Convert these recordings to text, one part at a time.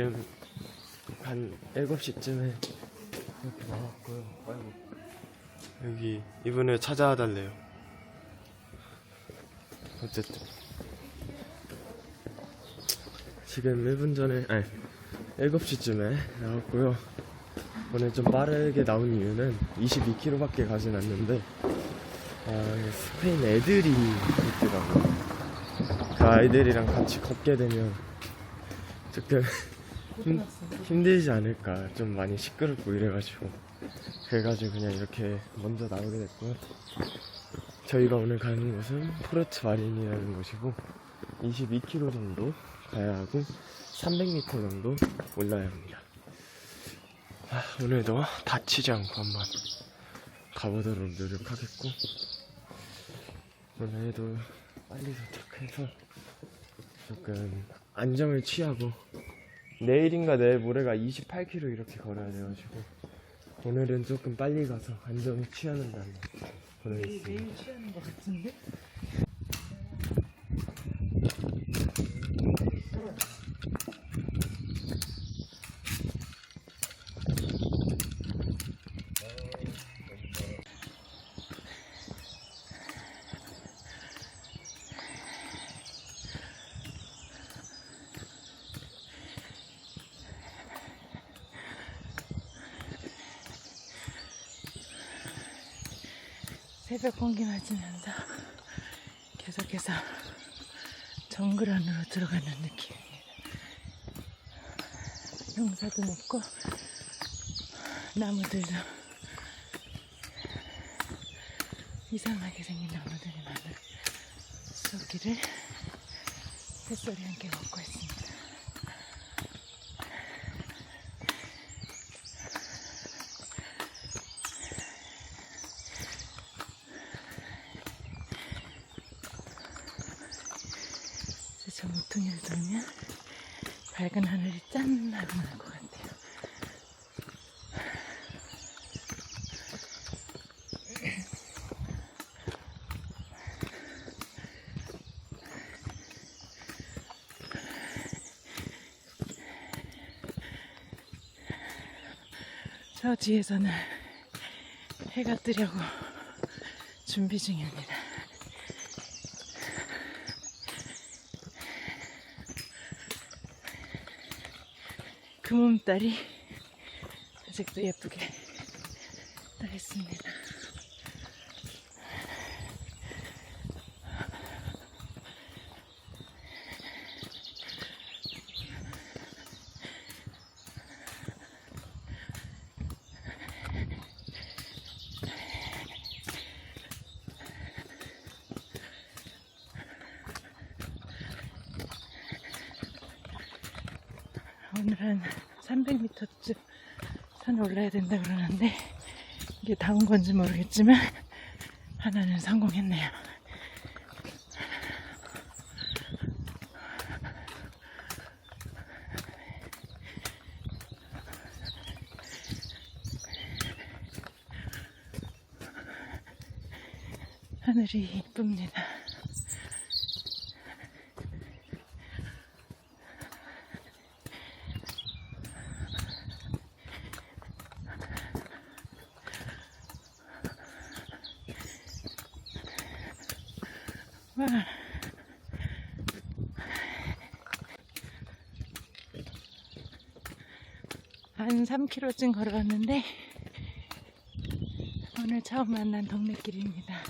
지금 한 7시쯤에 이렇게 나왔고요. 아이고. 여기 이분을 찾아와 달래요. 어쨌든. 지금 1분 전에, 아니, 7시쯤에 나왔고요. 오늘 좀 빠르게 나온 이유는 22km밖에 가진 않는데, 아, 스페인 애들이 있더라고요. 그 아이들이랑 같이 걷게 되면 조금 힘, 힘들지 않을까. 좀 많이 시끄럽고 이래가지고. 그래가지고 그냥 이렇게 먼저 나오게 됐고요. 저희가 오늘 가는 곳은 포르트 마린이라는 곳이고, 22km 정도 가야 하고, 300m 정도 올라야 합니다. 아, 오늘도 다치지 않고 한번 가보도록 노력하겠고, 오늘도 빨리 도착해서 조금 안정을 취하고 내일인가 내일 모레가 28km 이렇게 걸어야 돼가지고 오늘은 조금 빨리 가서 안정을 취하는 날로 보내겠습니다. 매일 취하는 것 같은데? 새벽 공기 맞으면서 계속해서 정글 안으로 들어가는 느낌입니다. 용사도 높고 나무들도 이상하게 생긴 나무들이 많은 숲길을 햇살이 함께 걷고 있습니다. 그래서 저 모퉁이를 돌면 밝은 하늘이 짠 하고 날 것 같아요. 저 뒤에서는 해가 뜨려고 준비 중입니다. 금음달이 아직도 예쁘게 떠 있습니다. 오늘 한 300m쯤 산에 올라야 된다 그러는데 이게 다온 건지 모르겠지만 하나는 성공했네요. 하늘이 이쁩니다. 와. 한 3km쯤 걸어왔는데 오늘 처음 만난 동네길입니다.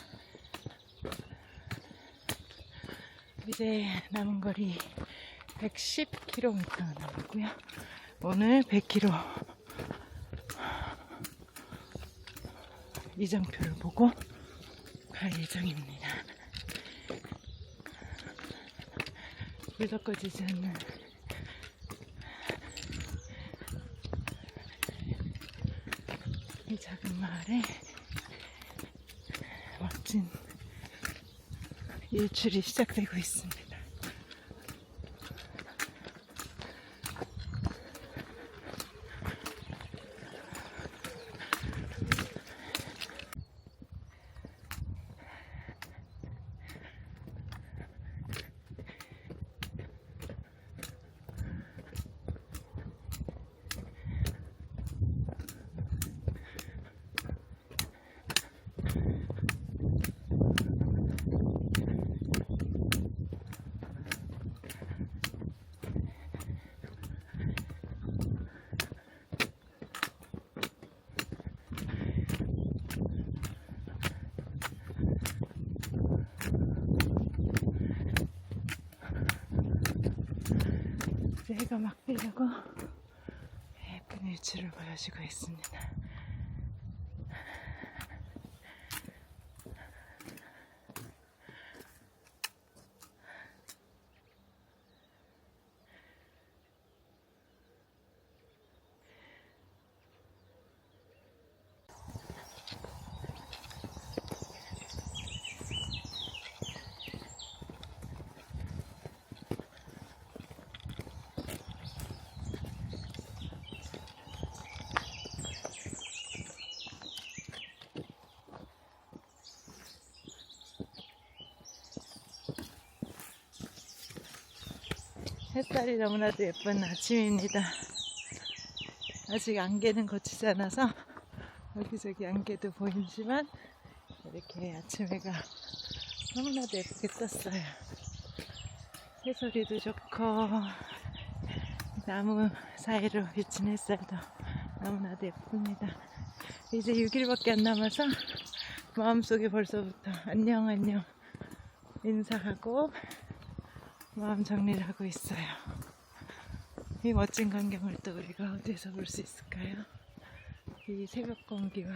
이제 남은 거리 110km 남았고요. 오늘 100km 이정표를 보고 갈 예정입니다. 꺼지지 않는 이 작은 마을에 멋진 일출이 시작되고 있습니다. 해가 막 뜨려고 예쁜 일출을 보여주고 있습니다. 햇살이 너무나도 예쁜 아침입니다. 아직 안개는 거치지 않아서 여기저기 안개도 보이지만 이렇게 아침 해가 너무나도 예쁘게 떴어요. 새소리도 좋고 나무 사이로 비친 햇살도 너무나도 예쁩니다. 이제 6일밖에 안 남아서 마음속에 벌써부터 안녕 안녕 인사하고 마음 정리를 하고 있어요. 이 멋진 광경을 또 우리가 어디에서 볼 수 있을까요? 이 새벽 공기와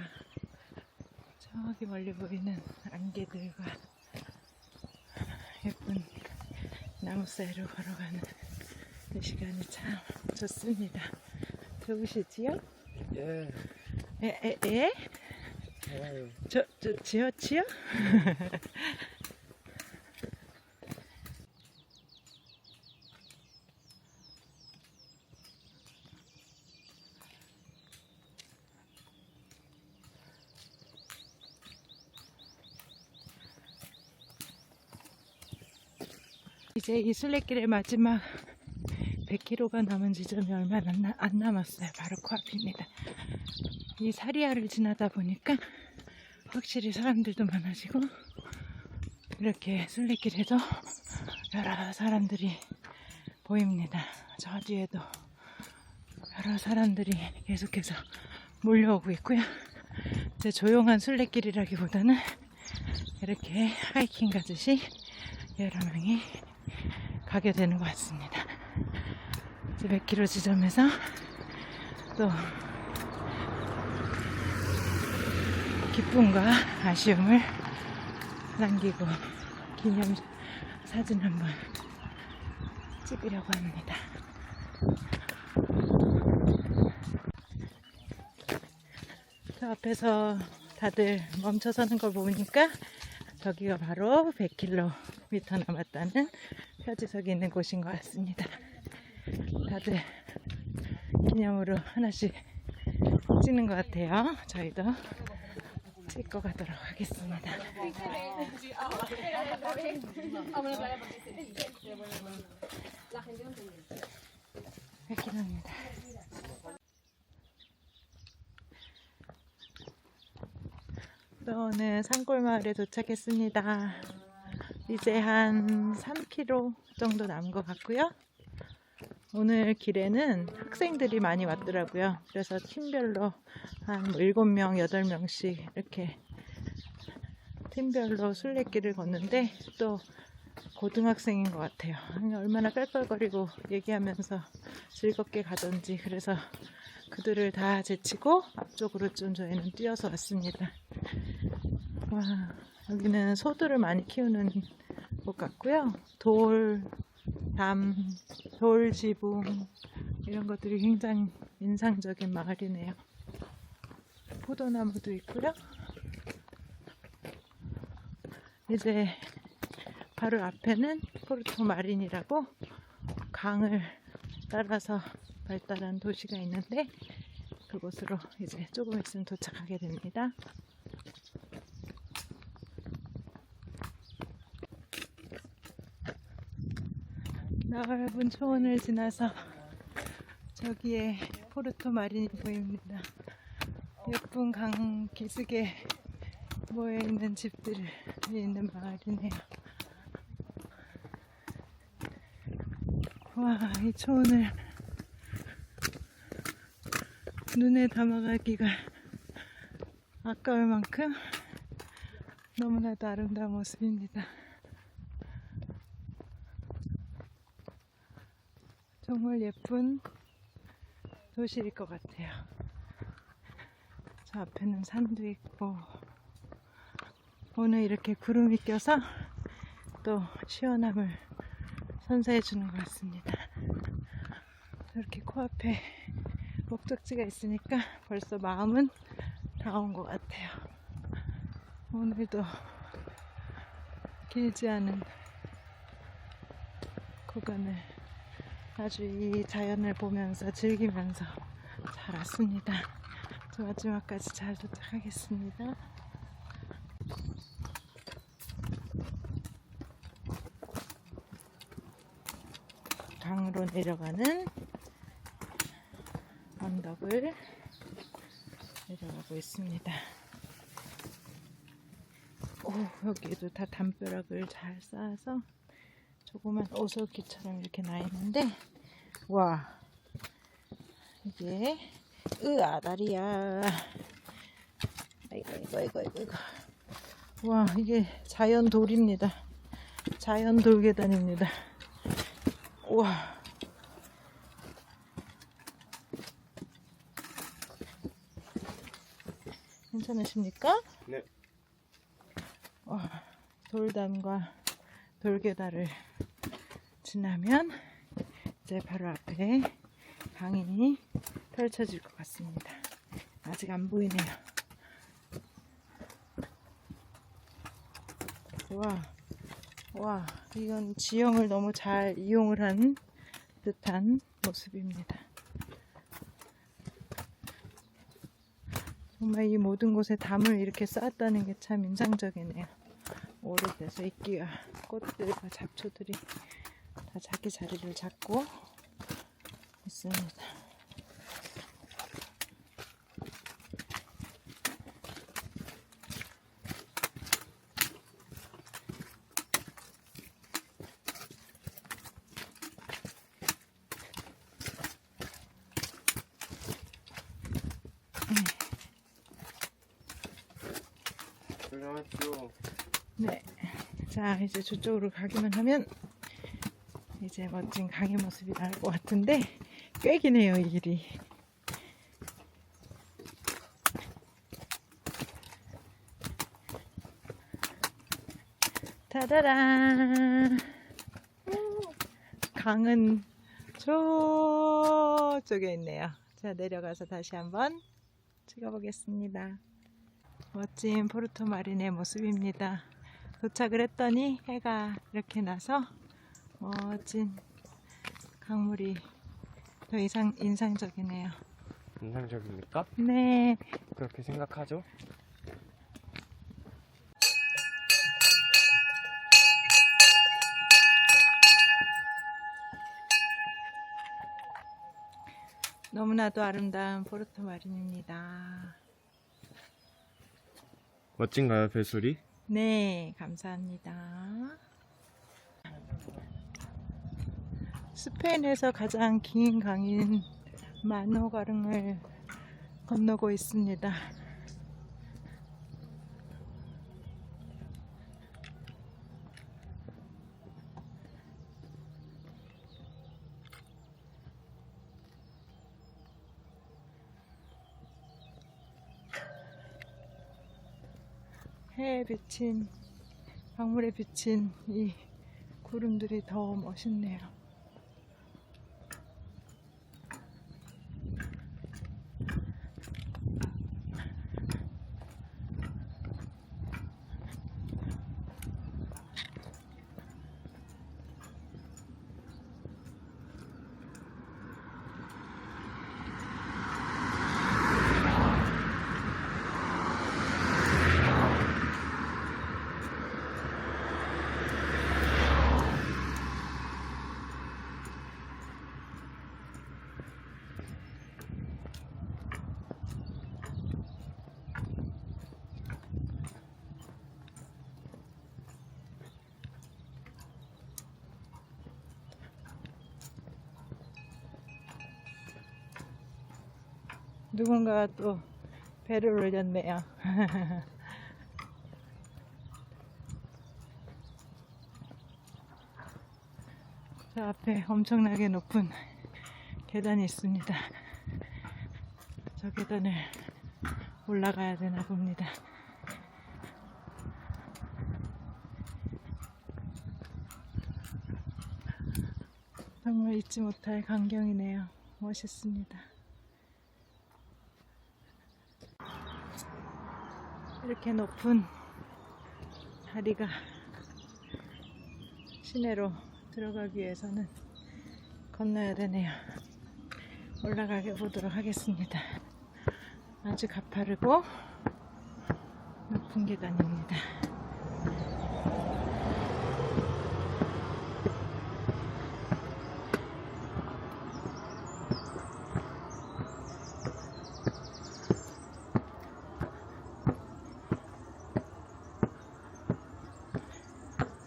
저기 멀리 보이는 안개들과 예쁜 나무 사이로 걸어가는 이 시간이 참 좋습니다. 좋으시지요? 예. 에, 에, 에? 좋아요. 저, 저, 지요, 지요? 이제 이 순례길의 마지막 100km가 남은 지점이 얼마 안, 남았어요. 바로 코앞입니다. 이 사리아를 지나다 보니까 확실히 사람들도 많아지고 이렇게 순례길에도 여러 사람들이 보입니다. 저 뒤에도 여러 사람들이 계속해서 몰려오고 있고요. 이제 조용한 순례길이라기보다는 이렇게 하이킹 가듯이 여러 명이 가게 되는 것 같습니다. 이제 100km 지점에서 또 기쁨과 아쉬움을 남기고 기념 사진 한번 찍으려고 합니다. 저 앞에서 다들 멈춰 서는 걸 보니까 저기가 바로 100km 남았다는 표지석이 있는 곳인 것 같습니다. 다들 기념으로 하나씩 찍는 것 같아요. 저희도 찍고 가도록 하겠습니다. 백킬로입니다. 또는 산골마을에 도착했습니다. 이제 한 3km 정도 남은 것 같고요. 오늘 길에는 학생들이 많이 왔더라고요. 그래서 팀별로 한 7명, 8명씩 이렇게 팀별로 순례길을 걷는데 또 고등학생인 것 같아요. 얼마나 깔깔거리고 얘기하면서 즐겁게 가던지 그래서 그들을 다 제치고 앞쪽으로 좀 저희는 뛰어서 왔습니다. 와, 여기는 소들을 많이 키우는 곳 같고요. 돌, 담, 돌 지붕 이런 것들이 굉장히 인상적인 마을이네요. 포도나무도 있고요. 이제 바로 앞에는 포르토 마린이라고 강을 따라서 발달한 도시가 있는데 그곳으로 이제 조금 있으면 도착하게 됩니다. 넓은 초원을 지나서 저기에 포르토 마린이 보입니다. 예쁜 강 기슭에 모여 있는 집들이 있는 마을이네요. 와, 이 초원을 눈에 담아가기가 아까울 만큼 너무나도 아름다운 모습입니다. 정말 예쁜 도시일 것 같아요. 저 앞에는 산도 있고, 오늘 이렇게 구름이 껴서 또 시원함을 선사해 주는 것 같습니다. 이렇게 코앞에 목적지가 있으니까 벌써 마음은 다온것 같아요. 오늘도 길지 않은 구간을 아주 이 자연을 보면서 즐기면서 잘 왔습니다. 저 마지막까지 잘 도착하겠습니다. 강으로 내려가는 언덕을 내려가고 있습니다. 오, 여기도 다 담벼락을 잘 쌓아서 조그만 오솔길처럼 이렇게 나 있는데, 와, 이게, 으아, 다리야. 아이고, 아이고, 아이고, 아이고, 아이고. 와, 이게 자연 돌입니다. 자연 돌계단입니다. 우와. 괜찮으십니까? 네. 와, 돌담과 돌계단을 지나면 이제 바로 앞에 강이 펼쳐질 것 같습니다. 아직 안 보이네요. 와, 와, 이건 지형을 너무 잘 이용을 한 듯한 모습입니다. 정말 이 모든 곳에 담을 이렇게 쌓았다는 게 참 인상적이네요. 오래돼서 이끼가 꽃들과 잡초들이 다 자기 자리를 잡고 있습니다. 네. 자, 이제 저쪽으로 가기만 하면 이제 멋진 강의 모습이 나올 것 같은데 꽤 기네요, 이 길이. 타다란! 강은 저쪽에 있네요. 자, 내려가서 다시 한번 찍어보겠습니다. 멋진 포르토 마린의 모습입니다. 도착을 했더니 해가 이렇게 나서 멋진 강물이 더 이상 인상적이네요. 인상적입니까? 네, 그렇게 생각하죠? 너무나도 아름다운 포르토 마린입니다. 멋진가요, 배소리? 네, 감사합니다. 스페인에서 가장 긴 강인 마노가릉을 건너고 있습니다. 해에 비친 강물에 비친 이 구름들이 더 멋있네요. 누군가가 또 배를 올렸네요. 저 앞에 엄청나게 높은 계단이 있습니다. 저 계단을 올라가야 되나 봅니다. 정말 잊지 못할 광경이네요. 멋있습니다. 이렇게 높은 다리가 시내로 들어가기 위해서는 건너야 되네요. 올라가게 보도록 하겠습니다. 아주 가파르고 높은 계단입니다.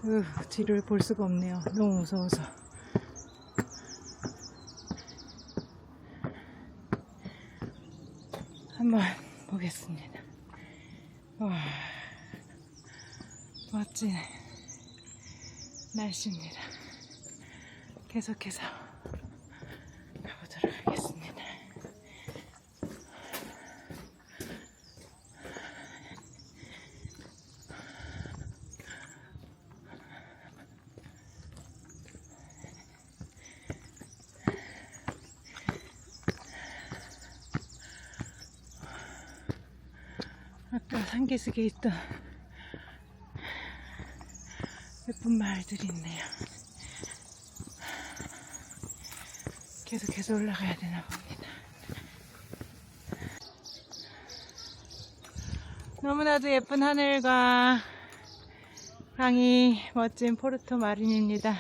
으, 뒤를 볼 수가 없네요. 너무 무서워서. 한번 보겠습니다. 와, 멋진 날씨입니다. 계속해서 가보도록 하겠습니다. 아까 산 기슭에 있던 예쁜 마을들이 있네요. 계속해서 올라가야 되나 봅니다. 너무나도 예쁜 하늘과 강이 멋진 포르토 마린입니다.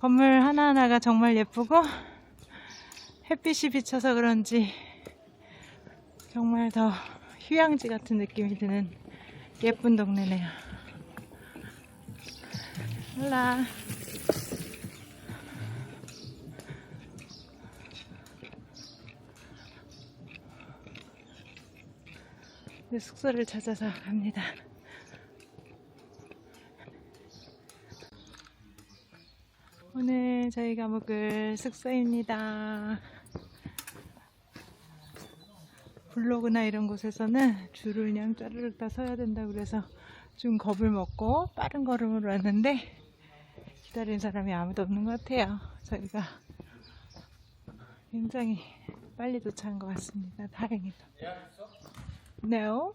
건물 하나하나가 정말 예쁘고 햇빛이 비쳐서 그런지 정말 더 휴양지 같은 느낌이 드는 예쁜 동네네요. 이제 숙소를 찾아서 갑니다. 오늘 저희가 묵을 숙소입니다. 블로그나 이런 곳에서는 줄을 그냥 짜르륵 다 서야 된다 그래서 좀 겁을 먹고 빠른 걸음으로 왔는데 기다리는 사람이 아무도 없는 것 같아요. 저희가 굉장히 빨리 도착한 것 같습니다. 다행히도. No.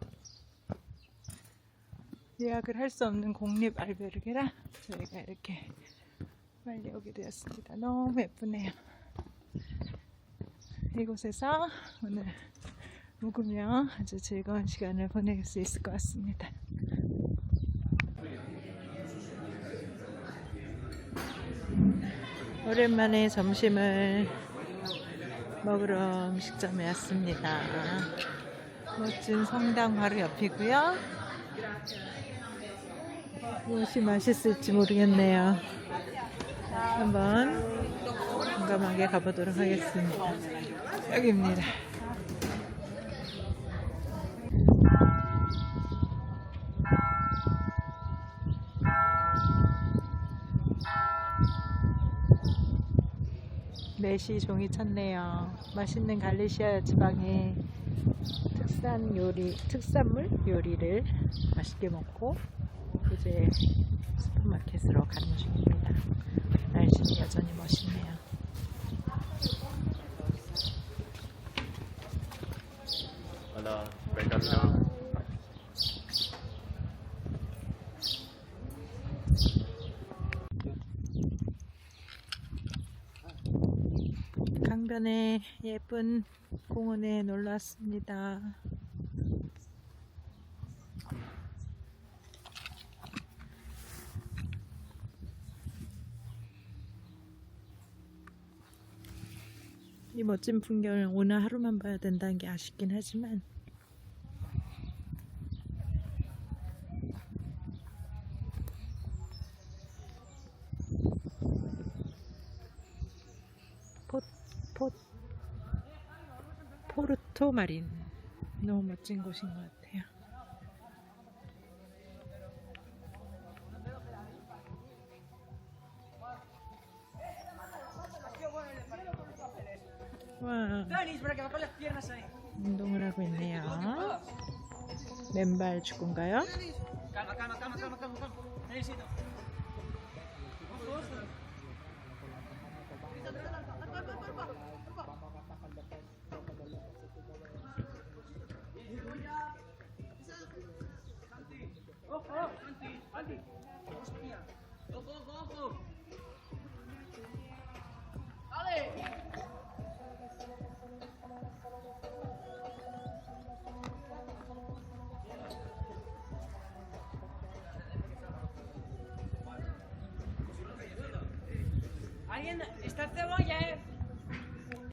예약을 할 수 없는 공립 알베르게라 저희가 이렇게 빨리 오게 되었습니다. 너무 예쁘네요. 이곳에서 오늘 묵으며 아주 즐거운 시간을 보낼 수 있을 것 같습니다. 오랜만에 점심을 먹으러 음식점에 왔습니다. 멋진 성당 바로 옆이고요. 무엇이 맛있을지 모르겠네요. 한번 공감하게 가보도록 하겠습니다. 여기입니다. 매시 종이 쳤네요. 맛있는 갈리시아 지방의 특산 요리, 특산물 요리를 맛있게 먹고 이제 슈퍼마켓으로 가는 중입니다. 날씨는 여전히 멋있네요. 하나, 감사합니다. 강변의 예쁜 공원에 놀러 왔습니다. 이 멋진 풍경을 오늘 하루만 봐야 된다는 게 아쉽긴 하지만 포, 포, 포르토 마린 너무 멋진 곳인 것 같아요. 와. 운동을 하고 있네요. 맨발 축구인가요?